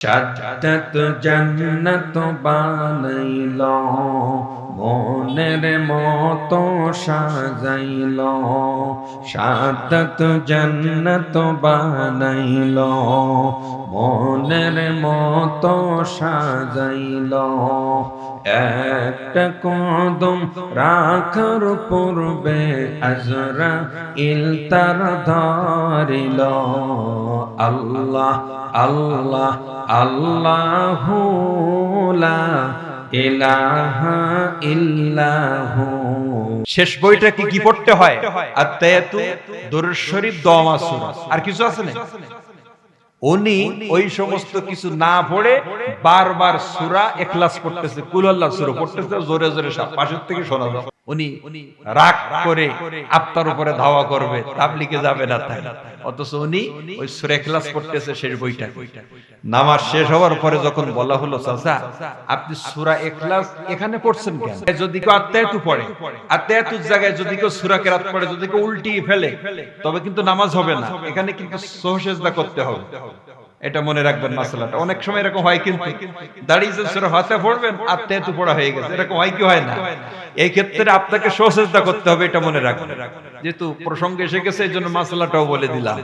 চাচাত জন্নত বানাইল মনের মতো সাজাইল, সাদত জন্নত বানাইল, মনের মতো সাজাইল। একটা কদম রাখার পূর্বে আজরা ইল তার ধরিল। আল্লাহ আল্লাহ আল্লাহ শেষ বইটা কি কি পড়তে হয়? আর কিছু আছে না উনি ওই সমস্ত কিছু না পড়ে বারবার সূরা ইখলাস পড়তেছে। কুল আল্লাহ সূরা পড়তেছে, জোরে জোরে পাশের থেকে শোনা যায় উনি রাগ করে আপনার উপরে ধাওয়া করবে তাবলিকে যাবে না তাই। অথচ উনি ওই সূরা ইখলাস পড়তেছে শেষ বইটা নামাজ শেষ হওয়ার পরে যখন বলা হলো চাচা আপনি সূরা ইখলাস এখানে পড়ছেন কেন? যদি কেউ আত্মায়াতু পড়ে আত্মায়াতুর জায়গায় যদি কেউ সূরা কেরাত পড়ে যদি কেউ উল্টিয়ে ফেলে তবে কিন্তু নামাজ হবে না। এখানে কিন্তু সহসেজদা করতে হবে। এটা মনে রাখবেন মাসালাটা। অনেক সময় এরকম হয় কিন্তু দাঁড়িয়ে যে সূরা হাতে পড়বেন আত্মায়াতু পড়া হয়ে গেছে। এরকম হয় কি হয় না? এই ক্ষেত্রে আপনাকে সহসেজদা করতে হবে এটা মনে রাখবেন। যেহেতু প্রসঙ্গ এসে গেছে এই জন্য মাসালাটাও বলে দিলাম।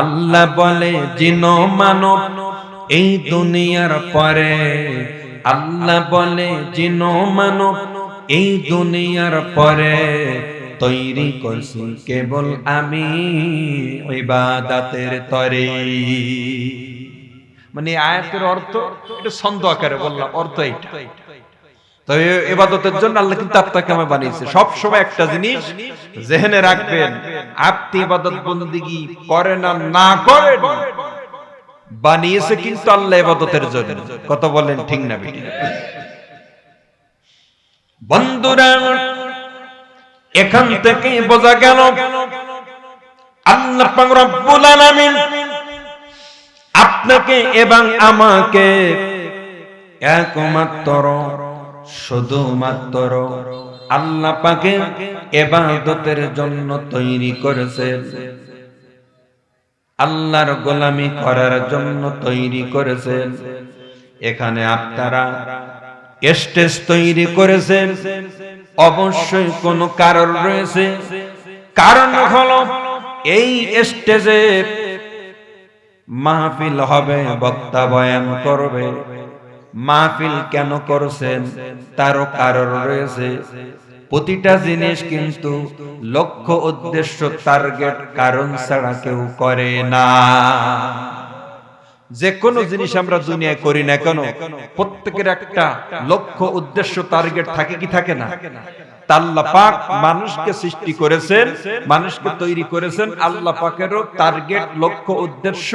আল্লাহ বলে জিন মানব এই দুনিয়ার পরে আল্লাহ বলে জিন মানব এই দুনিয়ার পরে তৈরি করছি। কেবল আমি ইবাদাতের তরে। মানে আয়াতের অর্থ এটা ছন্দ আকারে বললাম, অর্থ এইটা। এবাদতের জন্য আল্লাহ কিন্তু আপনাকে আমি বানিয়েছে। সব একটা জিনিস জেহেনে রাখবেন, আপনি ইবাদত বন্দিগি না বানিয়েছে কিন্তু আল্লাহ ইবাদতের জন্য। কত বলেন ঠিক না বন্ধুরা এখান থেকে বোঝা গেল আল্লাহ পাক আপনাকে এবং আমাকে একমাত্র, শুধুমাত্র আল্লাহ পাকে এবাদতের জন্য তৈরি করেছেন। আল্লাহর গোলামি করার জন্য তৈরি করেছেন। এখানে আপনারা স্টেজ তৈরি করেছেন। অবশ্যই কোনো কারণ রয়েছে। কারণ হলো, এই স্টেজে মাহফিল হবে, বক্তা বয়ান করবে। মাহফিল কেন করছেন? তারও কারণ রয়েছে। প্রতিটা জিনিস কিন্তু লক্ষ্য, উদ্দেশ্য টার্গেট কারণ ছাড়া কেউ করে না। যে কোনো জিনিস আমরা দুনিয়ায় করি না কেন? প্রত্যেকের একটা লক্ষ্য উদ্দেশ্য টার্গেট থাকে কি থাকে না? আল্লাহ পাক মানুষকে সৃষ্টি করেছেন মানুষকে তৈরি করেছেন আল্লাহ পাকেরও টার্গেট লক্ষ্য উদ্দেশ্য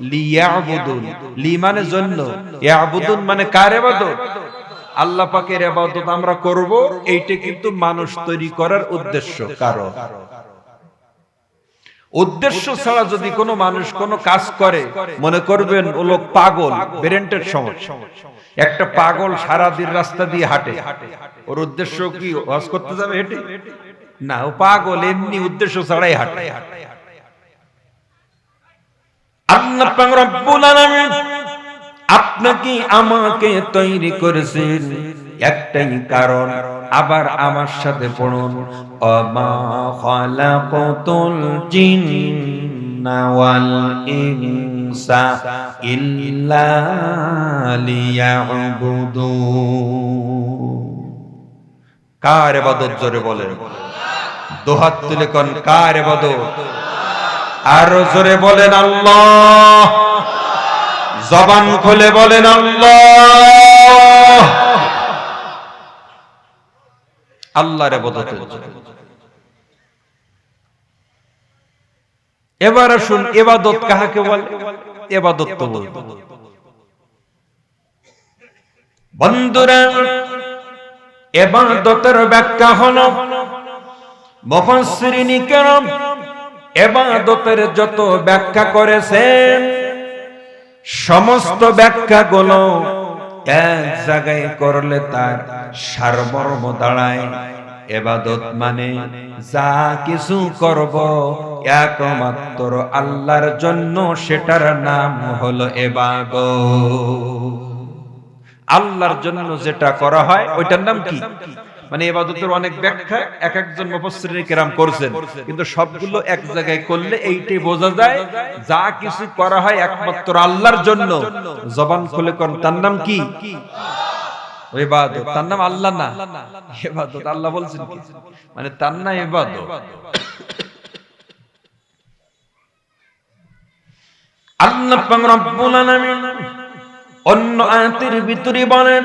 লিয়াবুদুন। লি মানে জন্য। ইয়াবুদুন মানে কার ইবাদত? আল্লাহ পাকের ইবাদত আমরা করব এইটা কিন্তু মানুষ তৈরি করার উদ্দেশ্য কারণ। উদ্দেশ্য ছাড়া যদি কোনো মানুষ কোনো কাজ করে, মনে করবেন ও লোক পাগল ব্রেন্টের সমস্যা একটা পাগল সারা দিন রাস্তা দিয়ে হাঁটে। ওর উদ্দেশ্য কি হজ করতে যাবে হেঁটে? না, ও পাগল, এমনি উদ্দেশ্য ছাড়াই হাঁটে। আল্লাহ রব্বুল আলামিন আপনাকে আমাকে তৈরি করেছেন। একটাই কারণ, আবার আমার সাথে পড়ুন। অমা খালাকাতুল জিন্না ওয়াল কার জোরে বলেন? দোহাত তুলে কোন, কার জোরে বলেন আল্লাহ। জবান খুলে বলেন আল্লাহ। আল্লাহর ইবাদতের জন্য এবার আসুন এবাদত কাহাকে বলে? এবাদত তো বলব। বন্ধুরা, এবাদতের ব্যাখ্যা হলো এবাদতের যত ব্যাখ্যা করেছেন, সমস্ত ব্যাখ্যাগুলো এক জায়গায় করলে তার সার্বর্ম দাঁড়ায়। এবাদত মানে যা কিছু করব, একমাত্র আল্লাহর জন্য সেটার নাম হলো এবাদ আল্লাহর জন্য যেটা করা হয়, ওইটার নাম কি? মানে এবাদতের অনেক ব্যাখ্যা এক একজন মুফাসসিরিনে কেরাম করছেন। কিন্তু সবগুলো এক জায়গায় করলে এইটাই বোঝা যায় যা কিছু করা হয় একমাত্র আল্লাহর জন্য। জবান খুলে কোন তার নাম কি? ইবাদত। তার নাম আল্লাহ না। ইবাদত। আল্লাহ বলছেন মানে তার নাম ইবাদত। আল্লাহ পাক রব্বুল আলামিন অন্য আয়াতের ভিতরে বলেন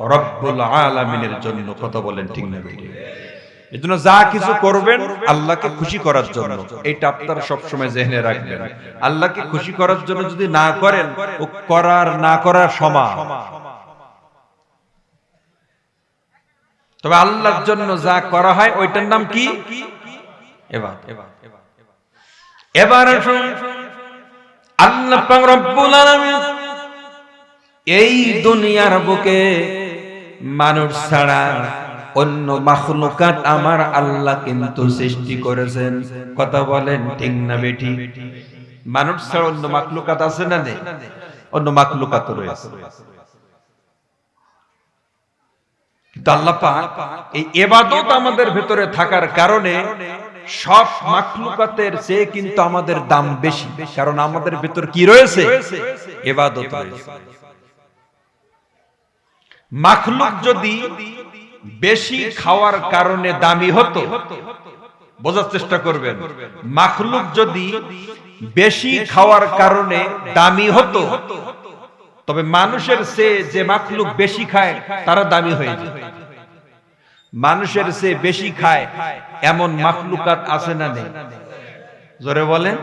রব্বুল আলামিনের জন্য কথা বলেন ঠিক না এজন্য যা কিছু করবেন আল্লাহকে খুশি করার জন্য। এইটা আপনারা সবসময় জেনে রাখবেন। আল্লাহকে খুশি করার জন্য যদি না করেন, ও করার না করার সমান। তবে আল্লাহর জন্য যা করা হয়, ওইটার নাম কি? এবার এবার আল্লাহ রব্বুল আলামিন এই দুনিয়ার বুকে মানুষ ছাড়া অন্য মাখলুকাত আমার আল্লাহ কিন্তু সৃষ্টি করেছেন। কথা বলেন ঠিক না বেঠি? মানুষ ছাড়া অন্য মাকলুকাত আছে না নেই? অন্য মাকলুকাত রয়েছে। এই এবাদত আমাদের ভেতরে থাকার কারণে সব মাকলুকাতের চেয়ে কিন্তু আমাদের দাম বেশি। কারণ আমাদের ভেতর কি রয়েছে? এবাদত রয়েছে। মাখলুক যদি বেশি খাওয়ার কারণে দামি হতো, বোঝার চেষ্টা করবেন। মাখলুক যদি বেশি খাওয়ার কারণে দামি হতো, তবে মানুষের চেয়ে যে মাখলুক বেশি খায়, তারা দামি হয়ে যায়। মানুষের চেয়ে বেশি খায়, এমন মাখলুকাত আছে না নেই? জোরে বলেন।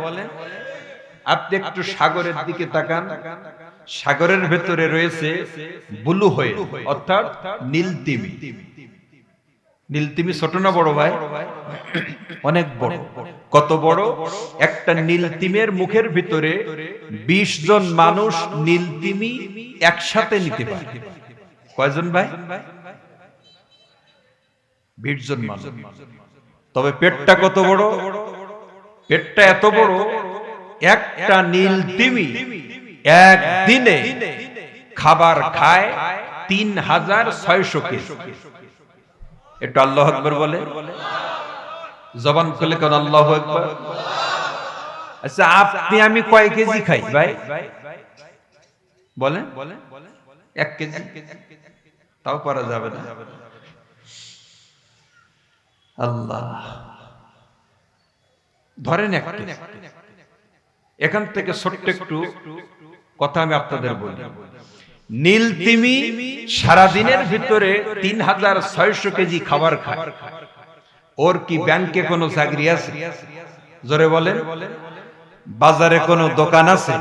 আপনি একটু সাগরের দিকে তাকান। সাগরের ভেতরে রয়েছে ব্লু হয়ে, অর্থাৎ নীলতিমি নীলতিমি ছোট না বড় ভাই? অনেক বড়। কত বড়? একটা নীলতিমের মুখের ভিতরে বিশ জন মানুষ নীলতিমি একসাথে নিতে পারে। কয়জন ভাই? বিশ জন মানুষ। তবে পেটটা কত বড়? পেটটা এত বড়, একটা নীলতিমি একদিনে খাবার খায় তিন হাজার ছয়শো কেজি। একটু আল্লাহ আকবর বলে। জবান খুলে কেন, আল্লাহ আকবর। আচ্ছা আপনি, আমি কয় কেজি খাই ভাই? বলে এক কেজি। তাও করা যাবে না। আল্লাহ। ধরেন এখান থেকে ছোট্ট একটু কথা আমি আপনাদের বলি। নীল তিমি সারাদিনের ভিতরে তিন হাজার ছয়শো কেজি খাবার খায়। ওর কি ব্যাংকে কোনো চাকরি আছে? জোরে বলেন। বাজারে কোনো দোকান আছে?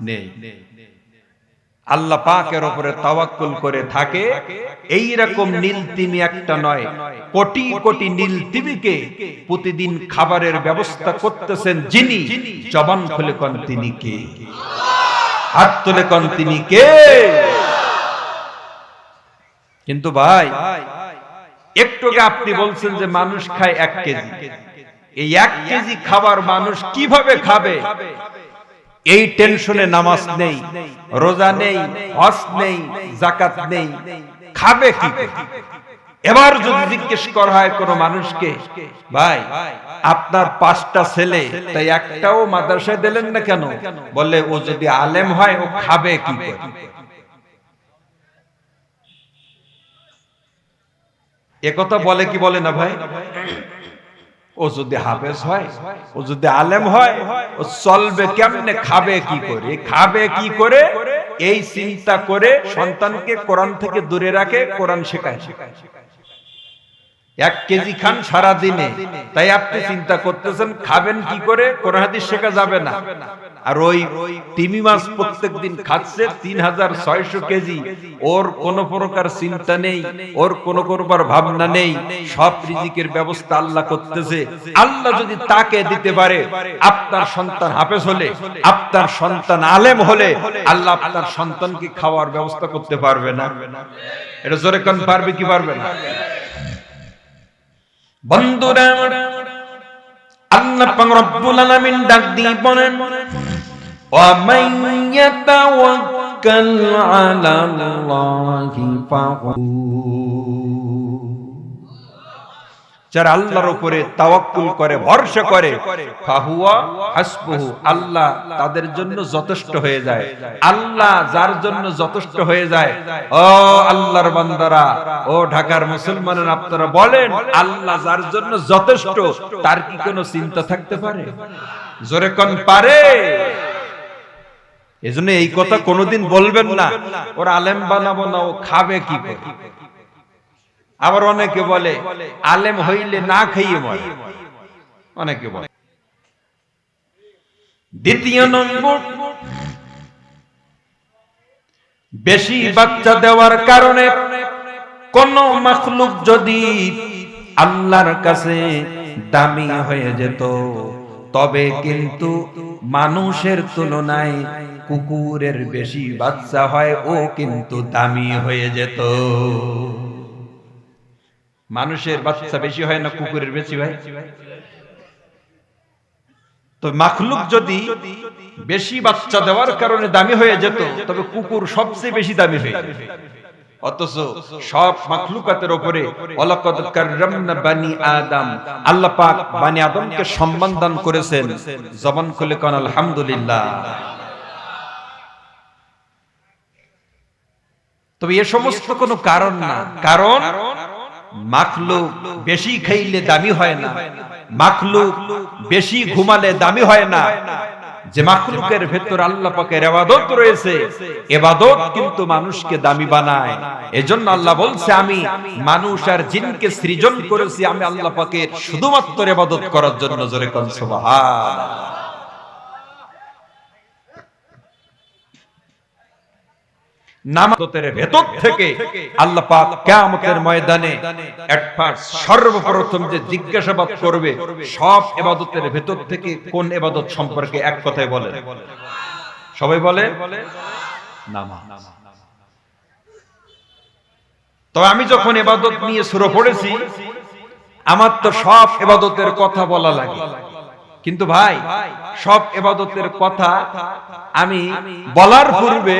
নেই। আল্লাহ পাকের উপরে তাওয়াক্কুল করে থাকে। এই রকম নীল তিমি একটা নয়। কোটি কোটি নীল তিমিকে প্রতিদিন খাবারের ব্যবস্থা করতেছেন যিনি। জবান খুলে কন তিনি কে হাত তুলে কন তিনি কে? কিন্তু ভাই একটু আপনি বলছেন যে মানুষ খায় এক কেজি। এই এক কেজি খাবার মানুষ কীভাবে খাবে? এই টেনশনে নামাজ নেই, রোজা নেই, হজ নেই জাকাত নেই। খাবে কি? এবার যদি জিজ্ঞেস করা হয় কোন মানুষকে, ভাই, আপনার পাঁচটা ছেলে, তাই একটাও মাদ্রাসায় দিলেন না কেন? বলে, ও যদি আলেম হয়, ও খাবে কি একথা বলে কি বলে না, ভাই? ও যদি হাফেজ হয়, ও যদি আলেম হয়, ও চলবে কেমনে, খাবে কি করে? খাবে কি করে? এই চিন্তা করে সন্তানকে কোরআন থেকে দূরে রাখে, কোরআন শেখায়। এক কেজি খান সারা দিনে তাই আপনি চিন্তা করতেছেন খাবেন কি করে? কোন হাদিস শেখা যাবে না। আর ওই তিমি মাছ প্রত্যেক দিন খাচ্ছে তিন হাজার ছয়শো কেজি। ওর কোন প্রকার চিন্তা নেই ওর কোন করবার ভাবনা নেই। সব রিজিকের ব্যবস্থা আল্লাহ করতেছে। আল্লাহ যদি তাকে দিতে পারে আপনার সন্তান হাফেজ হলে আপনার সন্তান আলেম হলে আল্লাহ আপনার সন্তানকে খাওয়ার ব্যবস্থা করতে পারবে না। এটা জোরে কোন পারবে কি পারবে না? বন্ধুরা আল্লাহ পাক রব্বুল আলামিন ডাক দিয়ে বলেন ওয়া মান ইয়াতাওয়াক্কাল আলাল্লাহি ফাহু যারা আল্লাহর উপরে তাওয়াক্কুল করে, ভরসা করে, ফাহুয়া হাসবুহু, আল্লাহ তাদের জন্য যথেষ্ট হয়ে যায়। আল্লাহ যার জন্য যথেষ্ট হয়ে যায়, ও আল্লাহর বান্দারা, ও ঢাকার মুসলমানের, আপনারা বলেন, আল্লাহ যার জন্য যথেষ্ট, তার কি কোনো চিন্তা থাকতে পারে? জোরে কোন, পারে। এজন্য এই কথা কোনোদিন বলবেন না। ওর আলেম বানাবো না, ও খাবে কি করে? আবার অনেকে বলে, আলেম হইলে না খাইয়ে মরে। অনেকে বলে। দ্বিতীয় নম্বর, বেশি বাচ্চা দেওয়ার কারণে কোন মাখলুক যদি আল্লাহর কাছে দামি হয়ে যেত, তবে কিন্তু মানুষের তুলনায় কুকুরের বেশি বাচ্চা হয়, ও কিন্তু দামি হয়ে যেত। মানুষের বাচ্চা বেশি হয় না কুকুরের বেশি হয়? তো মাখলুক যদি বেশি বাচ্চা দেওয়ার কারণে দামি হয়ে যেত তবে কুকুর সবচেয়ে বেশি দামি হয়ে। অথচ সব মাখলুকাতের উপরে ওয়ালাকাদ কাররামনা বানি আদম। আল্লাহ পাক বানি আদমকে সম্মান দান করেছেন। জবান খুলে কোন আলহামদুলিল্লাহ। তবে এ সমস্ত কোনো কারণ না। কারণ মাখলুক বেশি খাইলে দামি হয় না। মাখলুক বেশি ঘুমালে দামি হয় না। যে মাখলুকের ভেতর আল্লাহ পাকের এবাদত রয়েছে, এবাদত কিন্তু মানুষকে দামি বানায়। এজন্য আল্লাহ বলছে, আমি মানুষ আর জিনকে সৃজন করেছি, আমি আল্লাহ পাকের শুধুমাত্র এবাদত করার জন্য। জোরে কোন নামাজের ভেতর থেকে আল্লাহ পাক কিয়ামতের ময়দানে first সর্বপ্রথম যে জিজ্ঞাসাবাদ করবে, সব ইবাদতের ভেতর থেকে কোন ইবাদত সম্পর্কে এক কথায় বলে। সবাই বলে? নামাজ। তো আমি যখন ইবাদত নিয়ে আমার তো সব ইবাদতের কথা বলা লাগে। কিন্তু ভাই, সব এবাদতের কথা আমি বলার পূর্বে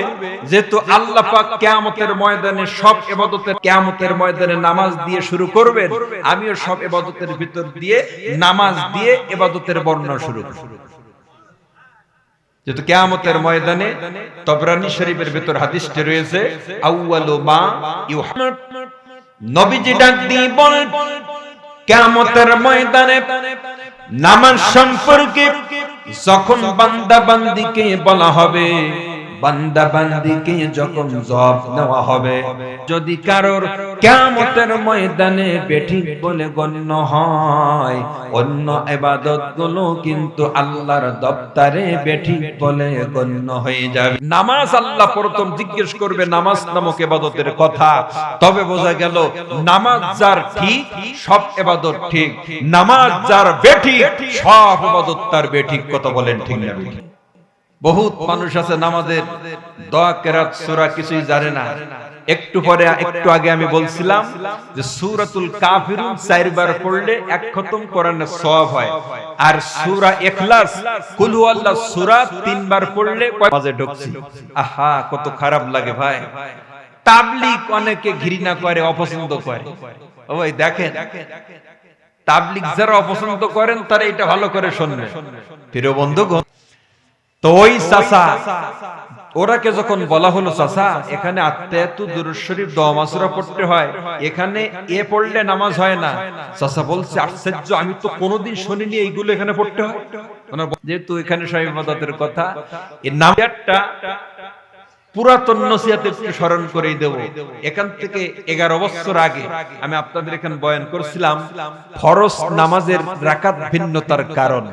যেহেতু আল্লাহ পাক কিয়ামতের ময়দানে সব এবাদতের কিয়ামতের ময়দানে নামাজ দিয়ে শুরু করবেন, আমিও সব এবাদতের ভিতর দিয়ে নামাজ দিয়ে এবাদতের বর্ণনা শুরু করব। যেহেতু কিয়ামতের ময়দানে তবরানি শরীফের ভিতর হাদিসটি রয়েছে, আউয়ালু মা ইউহা নবীজি ডাক দিয়ে বলেন কিয়ামতের ময়দানে নামাজ সম্পর্কে যখন বান্দা বান্দিকে বলা হবে বান্দা বান্দিকে যখন জবাব নেওয়া হবে, যদি কারোর কিয়ামতের ময়দানে বেঠিক বলে গণ্য হয়, অন্য ইবাদতগুলো কিন্তু আল্লাহর দপ্তরে বেঠিক বলে গণ্য হয়ে যাবে। নামাজ আল্লাহ প্রথম জিজ্ঞেস করবে নামাজ নামক এবাদতের কথা। তবে বোঝা গেল, নামাজ যার ঠিক, সব এবাদত ঠিক। নামাজ যার বেঠিক, সব এবাদত তার বেঠিক, কথা বলেন ঠিক না? বহুত মানুষ আছে নামাজের দোয়া কেরাত সূরা কিছুই জানে না। একটু পরে, একটু আগে আমি বলছিলাম যে সূরাতুল কাফিরুন চারবার পড়লে এক খতম কোরআনের সওয়াব হয়। আর সূরা ইখলাস কুল হুয়াল্লাহ সূরা তিনবার পড়লে মাঝে ঢুকছি। আহা, কত খারাপ লাগে ভাই। তাবলিগ অনেকে ঘৃণা করে, অপছন্দ করে। ওই দেখেন, তাবলিগ যারা অপছন্দ করেন, তারা এটা ভালো করে শুনবে। প্রিয় বন্ধুগণ তো ওই চাচা ওরাকে যখন বলা হলো চাচা এখানে আত্মায়াতু দুরুদ শরীফ দোয়া মাসুরা পড়তে হয় এখানে এ পড়লে নামাজ হয় না। চাচা বলছে আশ্চর্য আমি তো কোনোদিন শুনিনি এইগুলো এখানে পড়তে হয়। যেহেতু এখানে সব ইবাদতের কথা এর নাম একটা পুরাতন নসিহাতে একটু স্মরণ করেই দেব। এখান থেকে এগারো বছর আগে আমি আপনাদের এখানে বয়ান করছিলাম, ফরজ নামাজের রাকাত ভিন্নতার কারণ।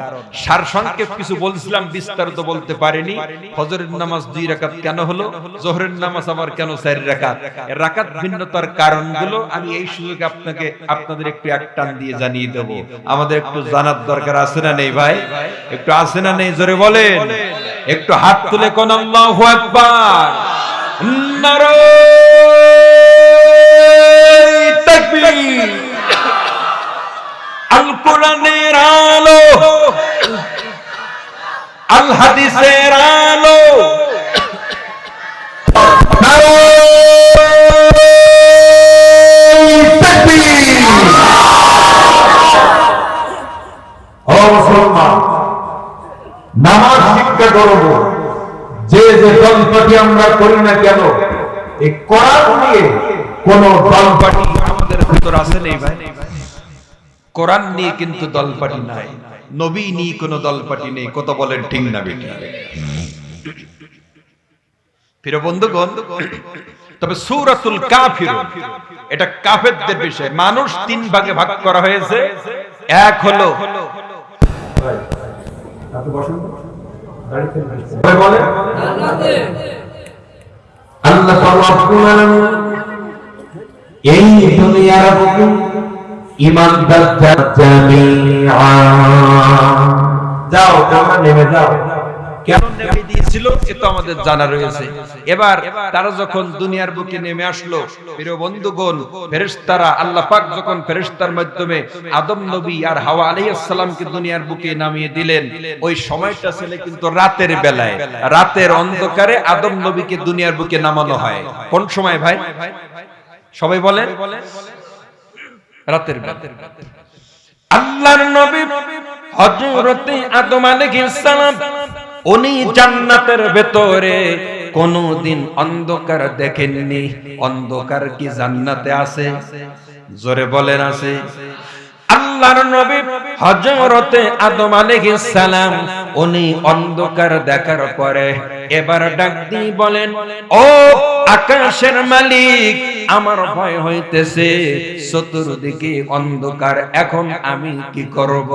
সার সংক্ষেপ কিছু বলছিলাম, বিস্তারিত বলতে পারিনি। ফজরের নামাজ দুই রাকাত কেন হলো? জোহরের নামাজ আবার কেন চার রাকাত? রাকাত ভিন্নতার কারণগুলো আমি এই সুযোগে আপনাকে, আপনাদের একটু এক টান দিয়ে জানিয়ে দেব। আমাদের একটু জানার দরকার আছে না নেই ভাই? একটু আছে না নেই? জোরে বলেন। একটু হাত তুলে কোন আল্লাহু আকবার। তাকবীর। আল। কোরআনের আলো। আল হাদিসের আলো ও মুসলমান। নামাজ শিক্ষা করব। যে যে দলপাটি আমরা করি না কেন, এই কোরআন নিয়ে কোন দলপাটি আমাদের ভিতর আছে নেই ভাই। কোরআন নিয়ে কিন্তু দলপাটি নাই। নবী নিয়ে কোনো দলপাটি নেই। কত বলেন ঠিক না বেটি প্রিয় বন্ধুগণ, তবে সূরাতুল কাফির, এটা কাফেরদের বিষয়। মানুষ তিন ভাগে ভাগ করা হয়েছে। এক হলো আপনি বসেন। এই দুনিয়ার ইমানদার যাও তোমরা নেমে যাও। কেন নেমে দিয়েছিল, এ তো আমাদের জানা রয়েছে। এবার তারা যখন দুনিয়ার বুকে নেমে আসলো, প্রিয় বন্ধুগণ, ফেরেশতারা, আল্লাহ পাক যখন ফেরেশতার মাধ্যমে আদম নবী আর হাওয়া দুনিয়ার বুকে নামিয়ে দিলেন, ওই সময়টা ছিল কিন্তু রাতের বেলায়। রাতের অন্ধকারে আদম নবীকে দুনিয়ার বুকে নামানো হয়। কোন সময় ভাই? সবাই বলেন? রাতের বেলা। আল্লাহর নবী হযরতে আদম আলাইহিস সালাম উনি জান্নাতের ভেতরে কোনদিন অন্ধকার দেখেননি। অন্ধকার কি জান্নাতে আছে? জোরে বলেন আছে। আল্লাহর নবী আদম আলাইহিস সালাম, উনি অন্ধকার দেখার পরে এবার ডাক দিয়ে বলেন, ও আকাশের মালিক, আমার ভয় হইতেছে, চতুর্দিকে অন্ধকার, এখন আমি কি করব?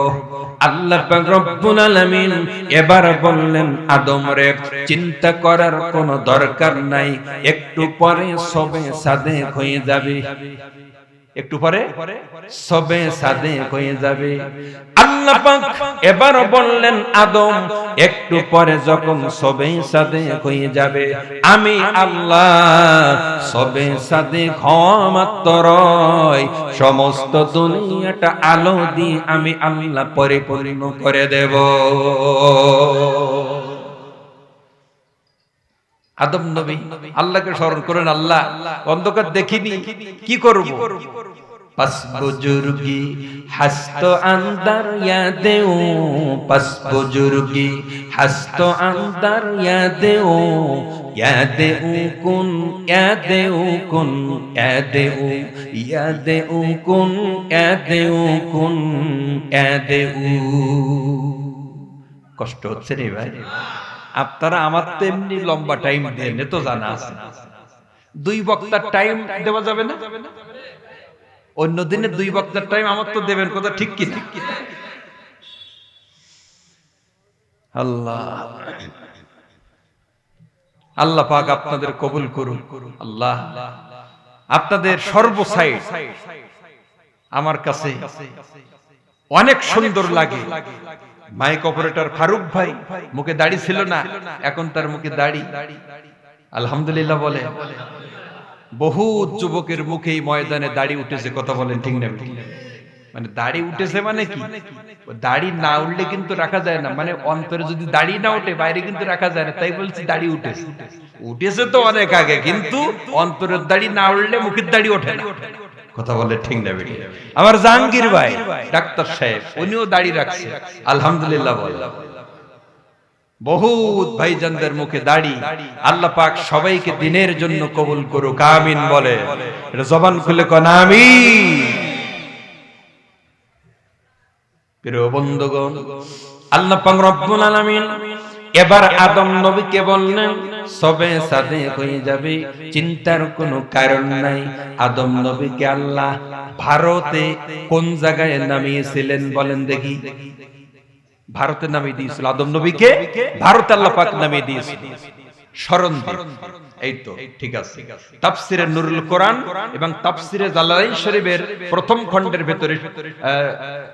আল্লাহ পাক রব্বুল আলামিন এবার বললেন, আদম রে, চিন্তা করার কোনো দরকার নাই, একটু পরে সবে সাদে হয়ে যাবে। একটু পরে সবে সাদে হয়ে যাবে। আল্লাহ পাক এবার বললেন আদম একটু পরে যখন সবে সাদে হয়ে যাবে আমি আল্লাহ সবে সাদে ক্ষমাত্র সমস্ত দুনিয়াটা আলো দিয়ে আমি আল্লাহ পরিপূর্ণ করে দেব। আদম নবী, আল্লাহকে স্মরণ করেন, আল্লাহ, অন্ধকার দেখিনি, কি করব? পস বুজুর্গি, হস্ত অন্দর ইয়াদেও পস বুজুর্গি, হস্ত অন্দর ইয়াদেও ইয়াদেও কুন ইয়াদেও কুন ইয়াদেও ইয়াদেও কুন ইয়াদেও কুন ইয়াদেও কষ্ট হচ্ছে রে ভাই। আপনারা আমার তো এমনি লম্বা টাইম দেন এ তো জানা আছে। দুই বক্তার টাইম দেওয়া যাবে না? অন্য দিনে দুই বক্তার টাইম আমার তো দেবেন কথা ঠিক কি আল্লাহ। আল্লাহ পাক আপনাদের কবুল করুন আল্লাহ। আপনাদের সর্বসাইড আমার কাছে অনেক সুন্দর লাগে। মাইক অপারেটর ফারুক ভাই, মুখে দাড়ি ছিল না, এখন তার মুখে দাড়ি। আলহামদুলিল্লাহ বলে। বহু যুবকের মুখেই ময়দানে দাড়ি উঠেছে, কথা বলেন ঠিক না। মানে দাড়ি উঠেছে মানে কি? দাড়ি না উঠলে কিন্তু রাখা যায় না মানে অন্তরে যদি দাড়ি না ওঠে, বাইরে কিন্তু রাখা যায় না, তাই বলছি দাড়ি উঠেছে। উঠেছে তো অনেক আগে, কিন্তু অন্তরের দাড়ি না উঠলে মুখের দাড়ি ওঠে না। কথা বলে ঠিক না। বেরিয়ে আমার জাহাঙ্গীর ভাই, ডাক্তার সাহেব, উনিও দাড়ি রাখছে। আলহামদুলিল্লাহ বলে। বহুত ভাইজানদের মুখে দাড়ি। আল্লাহ পাক সবাইকে দিনের জন্য কবুল করুক, আমিন বলে। এটা জবান খুলে কন, আমিন। প্রিয় বন্ধুগণ, আল্লাহ পাক রব্বুল আলামিন এবার আদম নবীকে বললেন, সবে সাদে হয়ে যাবে, চিন্তার কোনো কারণ নাই। আদম নবীকে আল্লাহ ভারতে কোন জায়গায় নামিয়েছিলেন বলেন দেখি। ভারতে নামিয়ে দিয়েছিল। আদম নবীকে ভারত আল্লাহ পাক নামিয়ে দিয়েছিল। স্মরণ। এই তো ঠিক আছে। তাফসিরে নুরুল কোরআন এবং তাফসিরে জালালাইন শরীফের প্রথম খণ্ডের ভেতরে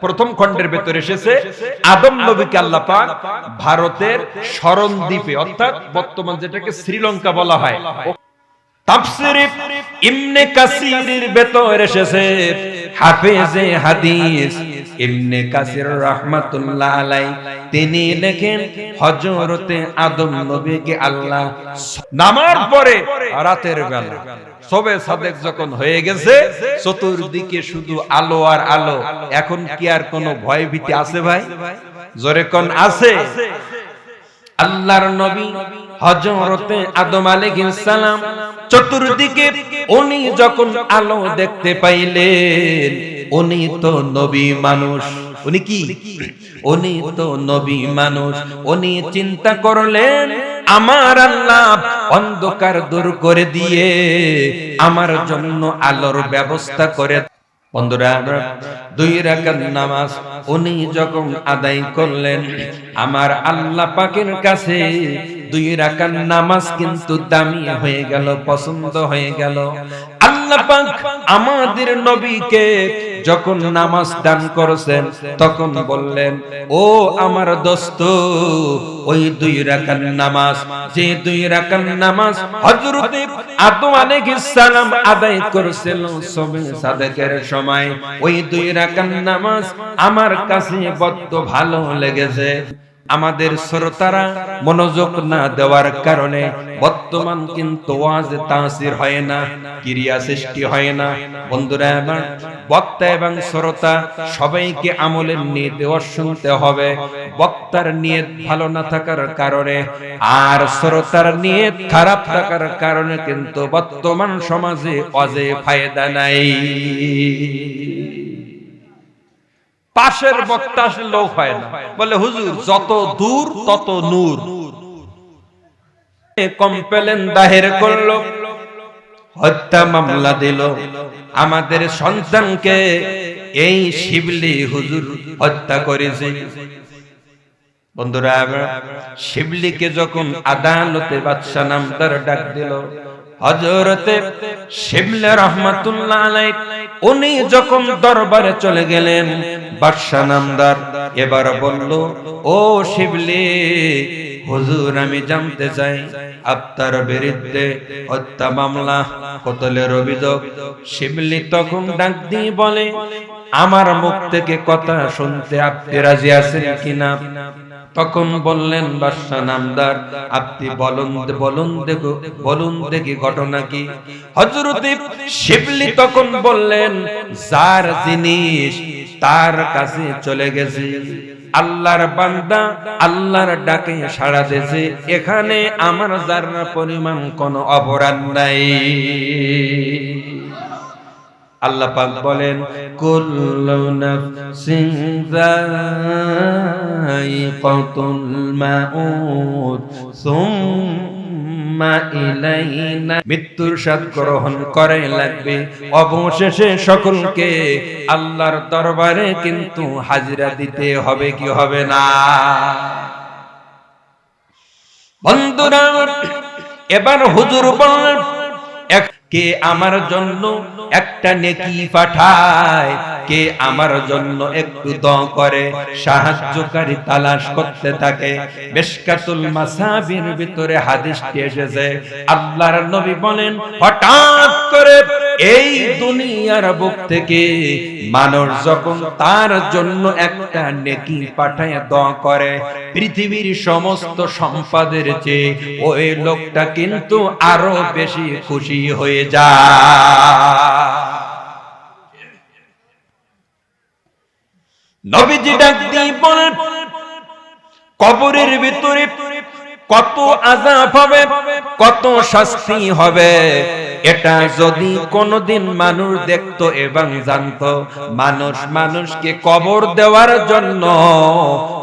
প্রথম খণ্ডের ভেতরে এসেছে আদম নবীকে আল্লাহ পাক ভারতের অর্থাৎ বর্তমান যেটাকে শ্রীলঙ্কা বলা হয়। তাফসিরে ইমনে কাসিরের ভেতরে এসেছে। হাফেজে হাদিস ইবনে কাসির রাহমাতুল্লাহ আলাই তিনি লেখেন হযরতে আদম নবীকে আল্লাহ নামার পরে রাতের বেলা। সবে সাদেক যখন হয়ে গেছে চতুর্দিকে শুধু আলো আর আলো এখন কি আর কোনো ভয় ভীতি আছে ভাই? জোরে কোন আছে। আল্লাহর নবী হযরতে আদম আলাইহিস সালাম চতুর্দিকে উনি যখন আলো দেখতে পাইলেন, উনি তো নবী মানুষ। উনি কি? উনি তো নবী মানুষ। উনি চিন্তা করলেন, আমার আল্লাহ অন্ধকার দূর করে দিয়ে আমার জন্য আলোর ব্যবস্থা করে বন্ধুরা, দুই রাকাত নামাজ উনি যখন আদায় করলেন, আমার আল্লাহ পাকের কাছে দুই রাকাত নামাজ কিন্তু দামি হয়ে গেল, পছন্দ হয়ে গেল। আল্লাহ পাক আমাদের নবীকে যখন নামাজ দান করেছেন, তখন বললেন, ও আমার দোস্ত, ওই দুই রাকাত নামাজ, যে দুই রাকাত নামাজ হযরত আদম আলাইহিস সালাম আদায় করেছিল সবে সাদেকের সময়, ওই দুই রাকাত নামাজ আমার কাছে বড় ভালো লেগেছে। আমাদের শ্রোতারা মনোযোগ না দেওয়ার কারণে বর্তমান কিন্তু ওয়াজে তাসির হয় না, ক্রিয়া সৃষ্টি হয় না। বন্ধুরা আমার বক্তা এবং শ্রোতা সবাইকে আমলের নির্দেশ শুনতে হবে। বক্তার নিয়ত ভালো না থাকার কারণে আর শ্রোতার নিয়ত খারাপ থাকার কারণে কিন্তু বর্তমান সমাজে অজে ফায়দা নাই। পাশের বক্তা লোক হয় না। বলে, হুজুর, যত দূর, তত নূর। কমপ্লেন দায়ের করল, হত্যা মামলা দিল। আমাদের সন্তানকে এই শিবলি হুজুর হত্যা করেছে। বন্ধুরা, শিবলিকে যখন আদালতে ডাক দিল হজরতে শিবলে রহমাতুল্লাহ উনি যখন দরবারে চলে গেলেন বাদশা নামদার এবার বলল, ও শিবলি, হুজুর, আমি জানতে চাই আপনার বিরুদ্ধে হত্যা মামলা, কতলের অভিযোগ? শিবলি তখন ডাক দিয়ে বলে, আমার মুখ থেকে কথা শুনতে আপনি রাজি আছেন কিনা? তখন বললেন, বাদশা নামদার, আপনি বলুন বলুন দেখো, বলুন দেখি ঘটনা কি। হযরতে শিবলি তখন বললেন, যার জিনিস তার কাছে চলে গেছে, আল্লাহর বান্দা আল্লাহর ডাকে সাড়া দিয়েছে, এখানে আমার যার পরিমাণ কোনো অপরাধ নাই। আল্লাহ পাক বলেন, কুল্লু নাফসিন যায়িকাতুল মাউত, সুম্মা ইলাইনা। মৃত্যুর স্বাদ গ্রহণ করে লাগবে। অবশেষে সকলকে আল্লাহর দরবারে কিন্তু হাজিরা দিতে হবে কি হবে না। বন্ধুরা, এবার হুজুর এক- কে আমার জন্য একটা নেকি পাঠায়? কে আমার জন্য একটু দ করে, সাহায্যকারী তালাশ করতে থাকে। বেশকাতুল মাসাবির ভিতরে হাদিসটি এসেছে। আল্লাহর নবী বলেন, হঠাৎ করে এই দুনিয়ার বুক থেকে মানুষ যখন তার জন্য একটা নেকি পাঠায়, দোয়া করে, পৃথিবীর সমস্ত সম্পদের চেয়ে ওই লোকটা কিন্তু আরও বেশি খুশি হয়ে যায়। নবীজি ডাক দিয়ে বলেন, কবরের ভিতরে কত আজাব হবে, কত শাস্তি হবে। এটা যদি কোনদিন মানুষ দেখতো এবং জানতো, মানুষ মানুষকে কবর দেওয়ার জন্য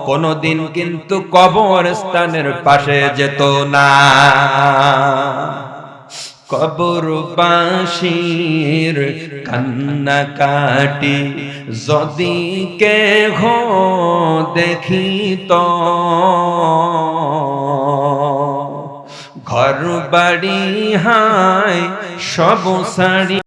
কোনদিন কিন্তু কবর স্থানের পাশে যেত না। কবরবাসীর কান্না কাটি যদি কে হো দেখিত। ঘর বাড়ি হায় সব সারি